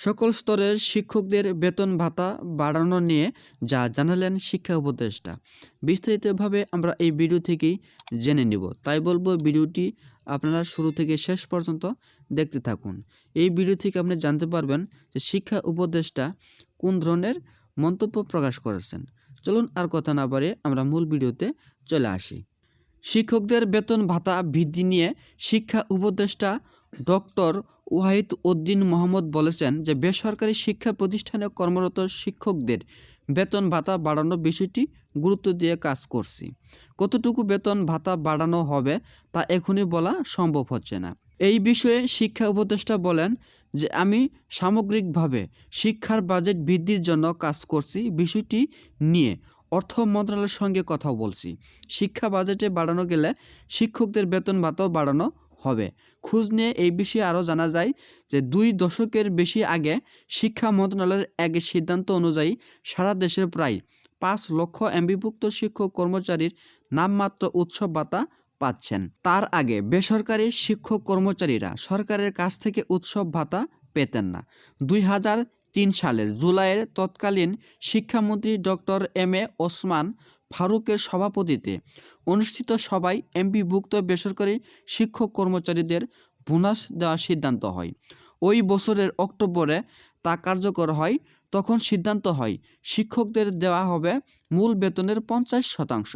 সকল স্তরের শিক্ষকদের বেতন ভাতা বাড়ানো নিয়ে যা জানালেন শিক্ষা উপদেষ্টা। বিস্তারিতভাবে আমরা এই ভিডিও থেকেই জেনে নিব। তাই বলব ভিডিওটি আপনারা শুরু থেকে শেষ পর্যন্ত দেখতে থাকুন। এই ভিডিও থেকে আপনি জানতে পারবেন যে শিক্ষা উপদেষ্টা কোন ধরনের মন্তব্য প্রকাশ করেছেন। চলুন আর কথা না বাড়িয়ে আমরা মূল ভিডিওতে চলে আসি। শিক্ষকদের বেতন ভাতা বৃদ্ধি নিয়ে শিক্ষা উপদেষ্টা ডক্টর ওয়াহিদ উদ্দিন মোহাম্মদ বলেছেন যে, বেসরকারি শিক্ষা প্রতিষ্ঠানে কর্মরত শিক্ষকদের বেতন ভাতা বাড়ানোর বিষয়টি গুরুত্ব দিয়ে কাজ করছি। কতটুকু বেতন ভাতা বাড়ানো হবে তা এখনই বলা সম্ভব হচ্ছে না। এই বিষয়ে শিক্ষা উপদেষ্টা বলেন যে, আমি সামগ্রিকভাবে শিক্ষার বাজেট বৃদ্ধির জন্য কাজ করছি বিষয়টি নিয়ে। অর্থ মন্ত্রণালয়ের সঙ্গে কথা বলছি। শিক্ষা বাজেটে বাড়ানো গেলে শিক্ষকদের বেতন ভাতাও বাড়ানো হবে। খোঁজ নিয়ে এই বিষয়ে আরও জানা যায় যে, দুই দশকের বেশি আগে শিক্ষা মন্ত্রণালয়ের এক সিদ্ধান্ত অনুযায়ী সারা দেশের প্রায় পাঁচ লক্ষ এমবিভুক্ত শিক্ষক কর্মচারীর নামমাত্র উৎসব ভাতা পাচ্ছেন। তার আগে বেসরকারি শিক্ষক কর্মচারীরা সরকারের কাছ থেকে উৎসব ভাতা পেতেন না। দুই হাজার তিন সালের জুলাইয়ের তৎকালীন শিক্ষামন্ত্রী ডক্টর এম এ ওসমান ফারুকের সভাপতিতে অনুষ্ঠিত সভায় এমপিভুক্ত বেসরকারি শিক্ষক কর্মচারীদের বোনাস দেওয়ার সিদ্ধান্ত হয়। ওই বছরের অক্টোবরে তা কার্যকর হয়, তখন সিদ্ধান্ত হয়, শিক্ষকদের দেওয়া হবে মূল বেতনের পঞ্চাশ শতাংশ।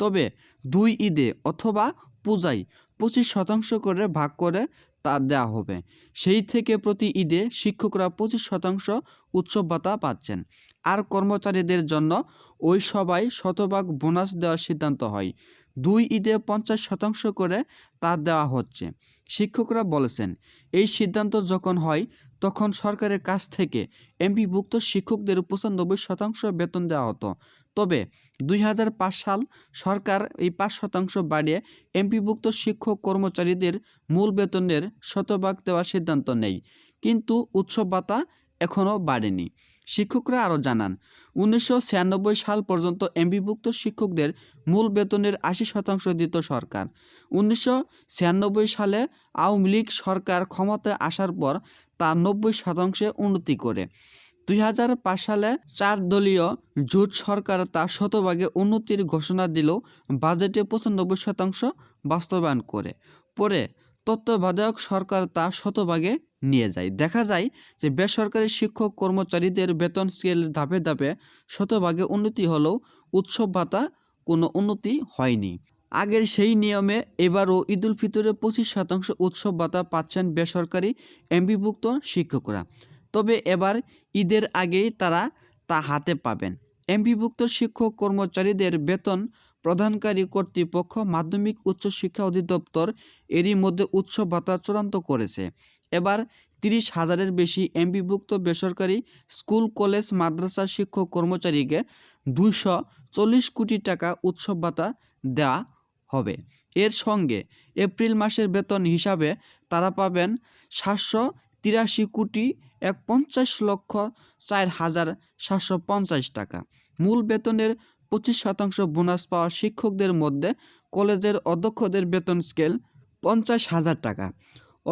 তবে দুই ঈদে অথবা পূজায় পঁচিশ শতাংশ করে ভাগ করে তা দেওয়া হবে। সেই থেকে প্রতি ঈদে শিক্ষকরা পঁচিশ শতাংশ উৎসব ভাতা পাচ্ছেন। আর কর্মচারীদের জন্য ওই সবাই শতভাগ বোনাস দেওয়ার সিদ্ধান্ত হয়। দুই ঈদে পঞ্চাশ শতাংশ করে তা দেওয়া হচ্ছে। শিক্ষকরা বলেছেন, এই সিদ্ধান্ত যখন হয় তখন সরকারের কাছ থেকে এমপিভুক্ত শিক্ষকদের পঁচানব্বই শতাংশ বেতন দেওয়া হতো। তবে দুই হাজার পাঁচ সাল সরকার এই পাঁচ শতাংশ বাড়িয়ে এমপিভুক্ত শিক্ষক কর্মচারীদের মূল বেতনের শতভাগ দেওয়ার সিদ্ধান্ত নেয়। কিন্তু উৎসব ভাতা এখনও বাড়েনি। শিক্ষকরা আরও জানান, উনিশশো ছিয়ানব্বই সাল পর্যন্ত এমপিভুক্ত শিক্ষকদের মূল বেতনের আশি শতাংশ দিত সরকার। উনিশশো ছিয়ানব্বই সালে আওয়ামী লীগ সরকার ক্ষমতায় আসার পর তা নব্বই শতাংশে উন্নতি করে। দুই হাজার পাঁচ সালে চার দলীয় জোট সরকার তা শতভাগে উন্নতির ঘোষণা দিলেও বাজেটে পঁচানব্বই শতাংশ বাস্তবায়ন করে। পরে তত্ত্বাবধায়ক সরকার তা শতভাগে নিয়ে যায়। দেখা যায় যে বেসরকারি শিক্ষক কর্মচারীদের বেতন স্কেল ধাপে ধাপে শতভাগে উন্নতি হলেও উৎসব ভাতা কোনো উন্নতি হয়নি। আগের সেই নিয়মে এবারও ঈদুল ফিতরে পঁচিশ শতাংশ উৎসব ভাতা পাচ্ছেন বেসরকারি এমপিভুক্ত শিক্ষকরা। তবে এবার ঈদের আগেই তারা তা হাতে পাবেন। এমপিভুক্ত শিক্ষক কর্মচারীদের বেতন প্রদানকারী কর্তৃপক্ষ মাধ্যমিক উচ্চশিক্ষা অধিদপ্তর এরই মধ্যে উৎসব ভাতা চূড়ান্ত করেছে। এবার তিরিশ হাজারের বেশি এমপিভুক্ত বেসরকারি স্কুল, কলেজ, মাদ্রাসা শিক্ষক কর্মচারীকে দুইশো চল্লিশ কোটি টাকা উৎসব ভাতা দেওয়া হবে। এর সঙ্গে এপ্রিল মাসের বেতন হিসাবে তারা পাবেন সাতশো তিরাশি কোটি এক পঞ্চাশ লক্ষ চার হাজার সাতশো পঞ্চাশ টাকা। মূল বেতনের পঁচিশ শতাংশ বোনাস পাওয়া শিক্ষকদের মধ্যে কলেজের অধ্যক্ষদের বেতন স্কেল পঞ্চাশ হাজার টাকা।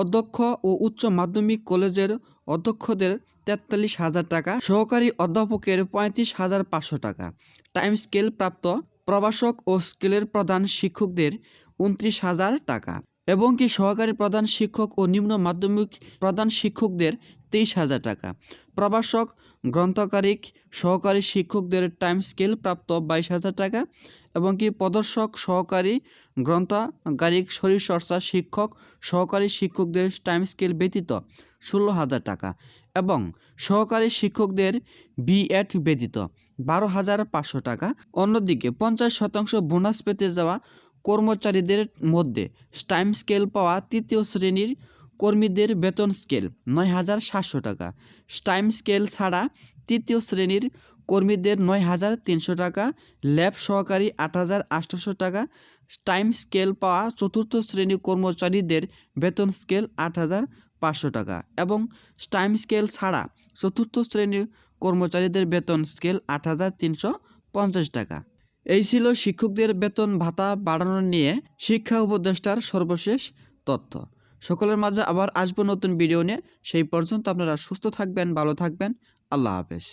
অধ্যক্ষ ও উচ্চ মাধ্যমিক কলেজের অধ্যক্ষদের তেতাল্লিশ হাজার টাকা, সহকারী অধ্যাপকের পঁয়ত্রিশ হাজার পাঁচশো টাকা। টাইম স্কেল প্রাপ্ত প্রভাষক ও স্কেলের প্রধান শিক্ষকদের উনত্রিশ হাজার টাকা এবং কি সহকারী প্রধান শিক্ষক ও নিম্ন মাধ্যমিক প্রধান শিক্ষকদের তেইশ হাজার টাকা। প্রভাষক গ্রন্থকারিক সহকারী শিক্ষকদের টাইম স্কেল প্রাপ্ত বাইশ হাজার টাকা এবং কি প্রদর্শক, সহকারী গ্রন্থকারিক শরীরচর্চা শিক্ষক, সহকারী শিক্ষকদের টাইম স্কেল ব্যতীত ষোলো হাজার টাকা। এবং সহকারী শিক্ষকদের বিএড ব্যতীত বারো হাজার পাঁচশো টাকা। অন্যদিকে পঞ্চাশ শতাংশ বোনাস পেতে যাওয়া কর্মচারীদের মধ্যে টাইম স্কেল পাওয়া তৃতীয় শ্রেণির কর্মীদের বেতন স্কেল নয় হাজার সাতশো টাকা। টাইম স্কেল ছাড়া তৃতীয় শ্রেণির কর্মীদের নয় হাজার তিনশো টাকা ল্যাব সহকারী আট হাজার আটশোশো টাকা। টাইম স্কেল পাওয়া চতুর্থ শ্রেণি কর্মচারীদের বেতন স্কেল আট হাজার পাঁচশো টাকা এবং টাইম স্কেল ছাড়া চতুর্থ শ্রেণির কর্মচারীদের বেতন স্কেল আট হাজার তিনশো পঞ্চাশ টাকা। এই ছিল শিক্ষকদের বেতন ভাতা বাড়ানো নিয়ে শিক্ষা উপদেষ্টার সর্বশেষ তথ্য। সকলের মাঝে আবার আসব নতুন ভিডিও নিয়ে। সেই পর্যন্ত আপনারা সুস্থ থাকবেন, ভালো থাকবেন। আল্লাহ হাফেজ।